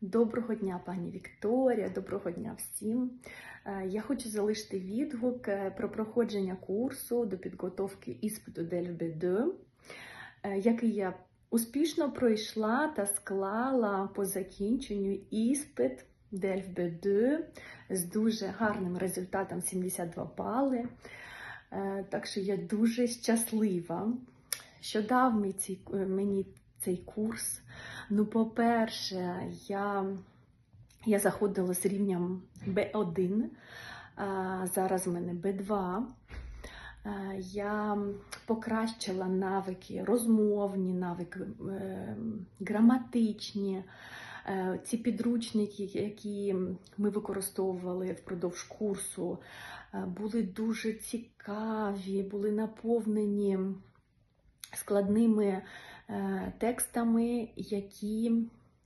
Доброго дня, пані Вікторія, доброго дня всім. Е, Я хочу залишити відгук е, про проходження курсу до підготовки іспиту DELF-B2, е, який я успішно пройшла та склала по закінченню іспит DELF-B2 з дуже гарним результатом 72 бали. Так що я дуже щаслива, що дав мені цей, курс. Ну, по-перше, я, я заходила з рівнем B1, а зараз в мене B2. Е, Я покращила навики, розмовні навики, е, граматичні. Е, Ці підручники, які ми використовували впродовж курсу, е, були дуже цікаві, були наповнені складними е, текстами, які